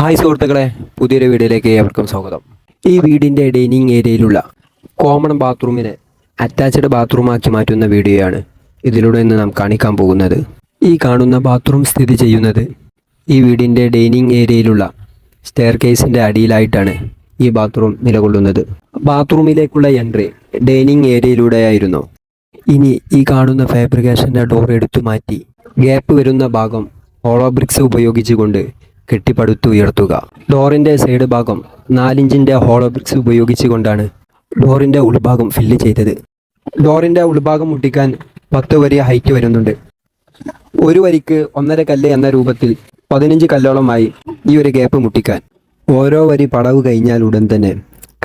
Hi സുഹൃത്തുക്കളെ പുതിയൊരു വീഡിയോയിലേക്ക് ഏവർക്കും സ്വാഗതം. ഈ വീടിന്റെ ഡൈനിങ് ഏരിയയിലുള്ള കോമൺ ബാത്റൂമിനെ അറ്റാച്ച്ഡ് ബാത്റൂമാക്കി മാറ്റുന്ന വീഡിയോയാണ് ഇതിലൂടെ ഇന്ന് നാം കാണിക്കാൻ പോകുന്നത്. ഈ കാണുന്ന ബാത്റൂം സ്ഥിതി ചെയ്യുന്നത് ഈ വീടിന്റെ ഡൈനിങ് ഏരിയയിലുള്ള സ്റ്റെയർ കേസിന്റെ അടിയിലായിട്ടാണ് ഈ ബാത്റൂം നിലകൊള്ളുന്നത്. ബാത്റൂമിലേക്കുള്ള എൻട്രി ഡൈനിങ് ഏരിയയിലൂടെയായിരുന്നു. ഇനി ഈ കാണുന്ന ഫാബ്രിക്കേഷന്റെ ഡോർ എടുത്തു മാറ്റി ഗ്യാപ്പ് വരുന്ന ഭാഗം ഹോളോ ബ്രിക്സ് ഉപയോഗിച്ചുകൊണ്ട് കെട്ടിപ്പടുത്തുയർത്തുക. ഡോറിന്റെ സൈഡ് ഭാഗം നാലിഞ്ചിന്റെ ഹോളോ ബ്രിക്സ് ഉപയോഗിച്ചുകൊണ്ടാണ് ഡോറിന്റെ ഉൾഭാഗം ഫില്ല് ചെയ്തത്. ഡോറിന്റെ ഉൾഭാഗം മുട്ടിക്കാൻ പത്ത് വരി ഹൈറ്റ് വരുന്നുണ്ട്. ഒരു വരിക്ക് ഒന്നര കല്ല് എന്ന രൂപത്തിൽ പതിനഞ്ച് കല്ലോളമായി ഈ ഒരു ഗ്യാപ്പ് മുട്ടിക്കാൻ. ഓരോ വരി പടവ് കഴിഞ്ഞാൽ ഉടൻ തന്നെ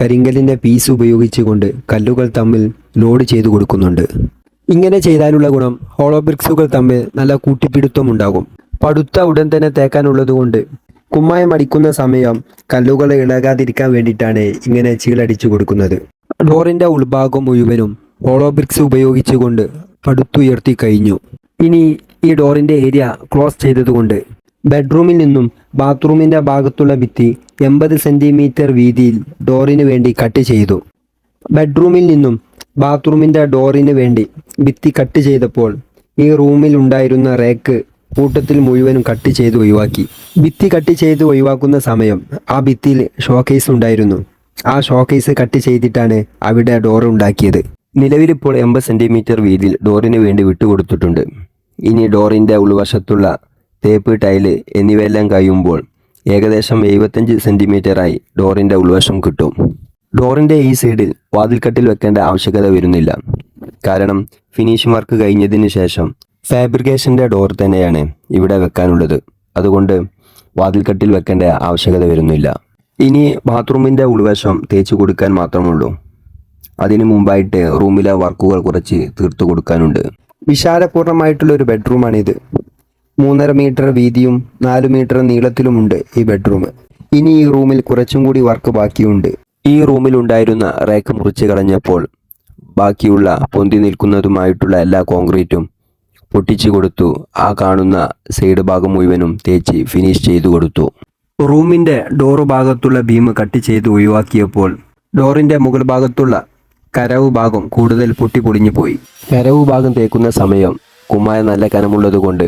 കരിങ്കല്ലിന്റെ പീസ് ഉപയോഗിച്ചുകൊണ്ട് കല്ലുകൾ തമ്മിൽ ലോഡ് ചെയ്തു കൊടുക്കുന്നുണ്ട്. ഇങ്ങനെ ചെയ്താലുള്ള ഗുണം ഹോളോബ്രിക്സുകൾ തമ്മിൽ നല്ല കൂട്ടിപ്പിടുത്തമുണ്ടാകും. പടുത്ത ഉടൻ തന്നെ തേക്കാനുള്ളത് കൊണ്ട് കുമ്മായം അടിക്കുന്ന സമയം കല്ലുകൾ ഇളകാതിരിക്കാൻ വേണ്ടിയിട്ടാണ് ഇങ്ങനെ ചീലടിച്ചു കൊടുക്കുന്നത്. ഡോറിന്റെ ഉൾഭാഗം മുഴുവനും ഹോളോ ബ്രിക്സ് ഉപയോഗിച്ചുകൊണ്ട് പടുത്തുയർത്തി കഴിഞ്ഞു. ഇനി ഈ ഡോറിന്റെ ഏരിയ ക്ലോസ് ചെയ്തതുകൊണ്ട് ബെഡ്റൂമിൽ നിന്നും ബാത്റൂമിന്റെ ഭാഗത്തുള്ള ഭിത്തി എൺപത് സെന്റിമീറ്റർ വീതിയിൽ ഡോറിന് വേണ്ടി കട്ട് ചെയ്തു. ബെഡ്റൂമിൽ നിന്നും ബാത്റൂമിന്റെ ഡോറിന് വേണ്ടി ഭിത്തി കട്ട് ചെയ്തപ്പോൾ ഈ റൂമിൽ ഉണ്ടായിരുന്ന റേക്ക് കൂട്ടത്തിൽ മുഴുവനും കട്ട് ചെയ്ത് ഒഴിവാക്കി. ഭിത്തി കട്ട് ചെയ്ത് ഒഴിവാക്കുന്ന സമയം ആ ഭിത്തിയിൽ ഷോക്കേസ് ഉണ്ടായിരുന്നു. ആ ഷോക്കേസ് കട്ട് ചെയ്തിട്ടാണ് അവിടെ ഡോർ ഉണ്ടാക്കിയത്. നിലവിലിപ്പോൾ എൺപത് സെന്റിമീറ്റർ വീതിയിൽ ഡോറിന് വേണ്ടി വിട്ടുകൊടുത്തിട്ടുണ്ട്. ഇനി ഡോറിന്റെ ഉൾവശത്തുള്ള തേപ്പ് ടൈൽ എന്നിവയെല്ലാം കഴിയുമ്പോൾ ഏകദേശം എഴുപത്തഞ്ച് സെന്റിമീറ്ററായി ഡോറിന്റെ ഉൾവശം കിട്ടും. ഡോറിന്റെ ഈ സൈഡിൽ വാതിൽക്കട്ടിൽ വെക്കേണ്ട ആവശ്യകത വരുന്നില്ല. കാരണം ഫിനിഷിംഗ് വർക്ക് കഴിഞ്ഞതിന് ശേഷം ഫാബ്രിക്കേഷന്റെ ഡോർ തന്നെയാണ് ഇവിടെ വെക്കാനുള്ളത്. അതുകൊണ്ട് വാതിൽക്കട്ടിൽ വെക്കേണ്ട ആവശ്യകത വരുന്നില്ല. ഇനി ബാത്റൂമിന്റെ ഉൾവശം തേച്ചു കൊടുക്കാൻ മാത്രമുള്ളൂ. അതിനു മുമ്പായിട്ട് റൂമിലെ വർക്കുകൾ കുറച്ച് തീർത്തു കൊടുക്കാനുണ്ട്. വിശാലപൂർണമായിട്ടുള്ള ഒരു ബെഡ്റൂമാണിത് മൂന്നര മീറ്റർ വീതിയും നാല് മീറ്റർ നീളത്തിലുമുണ്ട് ഈ ബെഡ്റൂം ഇനി ഈ റൂമിൽ കുറച്ചും കൂടി വർക്ക് ബാക്കിയുണ്ട്. ഈ റൂമിൽ ഉണ്ടായിരുന്ന റേക്ക് മുറിച്ച് കളഞ്ഞപ്പോൾ ബാക്കിയുള്ള പൊന്തി നിൽക്കുന്നതുമായിട്ടുള്ള എല്ലാ കോൺക്രീറ്റും പൊട്ടിച്ചു കൊടുത്തു. ആ കാണുന്ന സൈഡ് ഭാഗം മുഴുവനും തേച്ച് ഫിനിഷ് ചെയ്തു കൊടുത്തു. റൂമിന്റെ ഡോർ ഭാഗത്തുള്ള ബീം കട്ട് ചെയ്ത് ഒഴിവാക്കിയപ്പോൾ ഡോറിന്റെ മുകൾ ഭാഗത്തുള്ള കരവ് ഭാഗം കൂടുതൽ പൊട്ടിപ്പൊളിഞ്ഞു പോയി. കരവ് ഭാഗം തേക്കുന്ന സമയം കുമ്മായ നല്ല കനമുള്ളതുകൊണ്ട്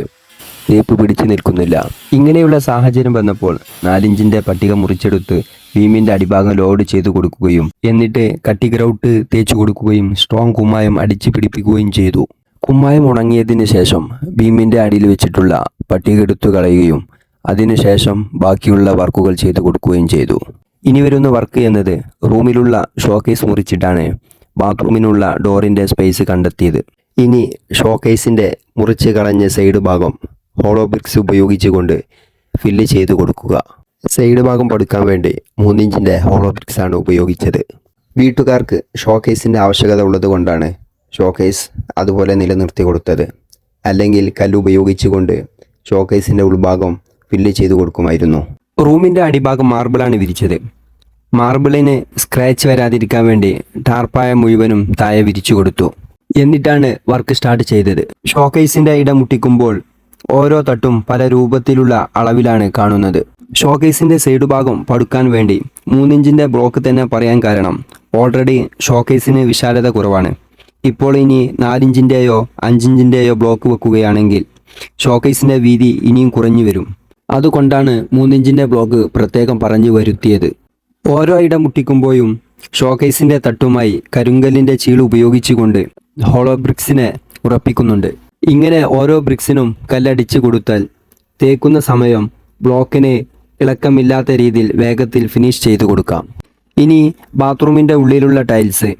തേപ്പ് പിടിച്ചു നിൽക്കുന്നില്ല. ഇങ്ങനെയുള്ള സാഹചര്യം വന്നപ്പോൾ നാലിഞ്ചിന്റെ പട്ടിക മുറിച്ചെടുത്ത് ബീമിന്റെ അടിഭാഗം ലോഡ് ചെയ്തു കൊടുക്കുകയും എന്നിട്ട് കട്ടി ഗ്രൗട്ട് തേച്ചു കൊടുക്കുകയും സ്ട്രോങ് കുമ്മായം അടിച്ചു പിടിപ്പിക്കുകയും ചെയ്തു. കുമ്മായം ഉണങ്ങിയതിന് ശേഷം ഭീമിന്റെ അടിയിൽ വെച്ചിട്ടുള്ള പട്ടിക എടുത്തു കളയുകയും അതിനുശേഷം ബാക്കിയുള്ള വർക്കുകൾ ചെയ്തു കൊടുക്കുകയും ചെയ്തു. ഇനി വരുന്ന വർക്ക് എന്നത് റൂമിലുള്ള ഷോക്കേസ് മുറിച്ചിട്ടാണ് ബാത്റൂമിനുള്ള ഡോറിന്റെ സ്പേസ് കണ്ടെത്തിയത്. ഇനി ഷോക്കേസിന്റെ മുറിച്ച് കളഞ്ഞ സൈഡ് ഭാഗം ഹോളോ ബ്രിക്സ് ഉപയോഗിച്ചുകൊണ്ട് ഫില്ല് ചെയ്തു കൊടുക്കുക. സൈഡ് ഭാഗം പടുക്കാൻ വേണ്ടി മൂന്നിഞ്ചിന്റെ ഹോളോ ബ്രിക്സ് ആണ് ഉപയോഗിച്ചത്. വീട്ടുകാർക്ക് ഷോക്കേസിന്റെ ആവശ്യകത ഉള്ളത് കൊണ്ടാണ് ഷോക്കേസ് അതുപോലെ നിലനിർത്തി കൊടുത്തത്. അല്ലെങ്കിൽ കല്ലുപയോഗിച്ചുകൊണ്ട് ഷോക്കേസിന്റെ ഉൾഭാഗം ഫില്ല് ചെയ്തു കൊടുക്കുമായിരുന്നു. റൂമിന്റെ അടിഭാഗം മാർബിളാണ് വിരിച്ചത്. മാർബിളിന് സ്ക്രാച്ച് വരാതിരിക്കാൻ വേണ്ടി ടാർപ്പായ മുഴുവനും താഴെ വിരിച്ചു കൊടുത്തു. എന്നിട്ടാണ് വർക്ക് സ്റ്റാർട്ട് ചെയ്തത്. ഷോക്കേസിന്റെ ഇട മുട്ടിക്കുമ്പോൾ ഓരോ തട്ടും പല രൂപത്തിലുള്ള അളവിലാണ് കാണുന്നത്. ഷോക്കേസിന്റെ സൈഡ് ഭാഗം പടുക്കാൻ വേണ്ടി മൂന്നിഞ്ചിന്റെ ബ്ലോക്ക് തന്നെ പറയാൻ കാരണം ഓൾറെഡി ഷോക്കേസിന് വിശാലത കുറവാണ്. ഇപ്പോൾ ഇനി നാലിഞ്ചിന്റെയോ അഞ്ചിഞ്ചിന്റെയോ ബ്ലോക്ക് വെക്കുകയാണെങ്കിൽ ഷോക്കേസിന്റെ വീതി ഇനിയും കുറഞ്ഞു വരും. അതുകൊണ്ടാണ് മൂന്നിഞ്ചിന്റെ ബ്ലോക്ക് പ്രത്യേകം പറഞ്ഞു വരുത്തിയത്. ഓരോ ഇടം മുട്ടിക്കുമ്പോഴും ഷോക്കേസിന്റെ തട്ടുമായി കരിങ്കല്ലിന്റെ ചീൾ ഉപയോഗിച്ചുകൊണ്ട് ഹോളോ ബ്രിക്സിനെ ഉറപ്പിക്കുന്നുണ്ട്. ഇങ്ങനെ ഓരോ ബ്രിക്സിനും കല്ലടിച്ചു കൊടുത്താൽ തേക്കുന്ന സമയം ബ്ലോക്കിനെ ഇളക്കമില്ലാത്ത രീതിയിൽ വേഗത്തിൽ ഫിനിഷ് ചെയ്തു കൊടുക്കാം. ഇനി ബാത്റൂമിന്റെ ഉള്ളിലുള്ള ടൈൽസ്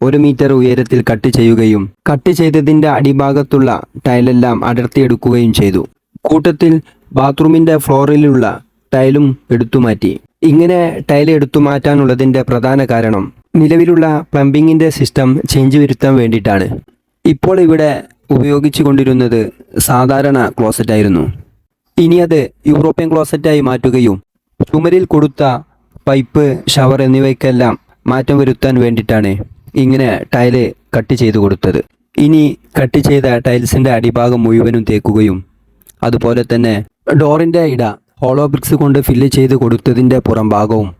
ഒരു മീറ്റർ ഉയരത്തിൽ കട്ട് ചെയ്യുകയും കട്ട് ചെയ്തതിന്റെ അടിഭാഗത്തുള്ള ടൈലെല്ലാം അടർത്തിയെടുക്കുകയും ചെയ്തു. കൂട്ടത്തിൽ ബാത്റൂമിന്റെ ഫ്ലോറിലുള്ള ടൈലും എടുത്തുമാറ്റി ഇങ്ങനെ ടൈൽ എടുത്തു മാറ്റാനുള്ളതിന്റെ പ്രധാന കാരണം നിലവിലുള്ള പ്ലംബിങ്ങിന്റെ സിസ്റ്റം ചേഞ്ച് വരുത്താൻ വേണ്ടിയിട്ടാണ്. ഇപ്പോൾ ഇവിടെ ഉപയോഗിച്ചു കൊണ്ടിരുന്നത് സാധാരണ ക്ലോസറ്റ് ആയിരുന്നു ഇനി അത് യൂറോപ്യൻ ക്ലോസറ്റായി മാറ്റുകയും ചുമരിൽ കൊടുത്ത പൈപ്പ് ഷവർ എന്നിവയ്ക്കെല്ലാം മാറ്റം വരുത്താൻ വേണ്ടിയിട്ടാണ്. ഇങ്ങനെ ടൈൽ കട്ട് ചെയ്തു കൊടുത്തത്. ഇനി കട്ട് ചെയ്ത ടൈൽസിന്റെ അടിഭാഗം മുഴുവനും തേക്കുകയും അതുപോലെ തന്നെ ഡോറിന്റെ ഇട ഹോളോ ബ്രിക്സ് കൊണ്ട് ഫില്ല് ചെയ്ത് കൊടുത്തതിന്റെ പുറം ഭാഗവും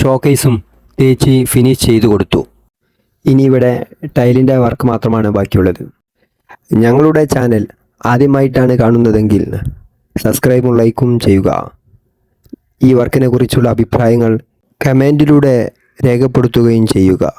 ഷോക്കേസും തേച്ച് ഫിനിഷ് ചെയ്ത് കൊടുത്തു. ഇനി ഇവിടെ ടൈലിന്റെ വർക്ക് മാത്രമാണ് ബാക്കിയുള്ളത്. ഞങ്ങളുടെ ചാനൽ ആദ്യമായിട്ടാണ് കാണുന്നതെങ്കിൽ സബ്സ്ക്രൈബും ലൈക്കും ചെയ്യുക. ഈ വർക്കിനെ കുറിച്ചുള്ള അഭിപ്രായങ്ങൾ കമന്റിലൂടെ രേഖപ്പെടുത്തുകയും ചെയ്യുക.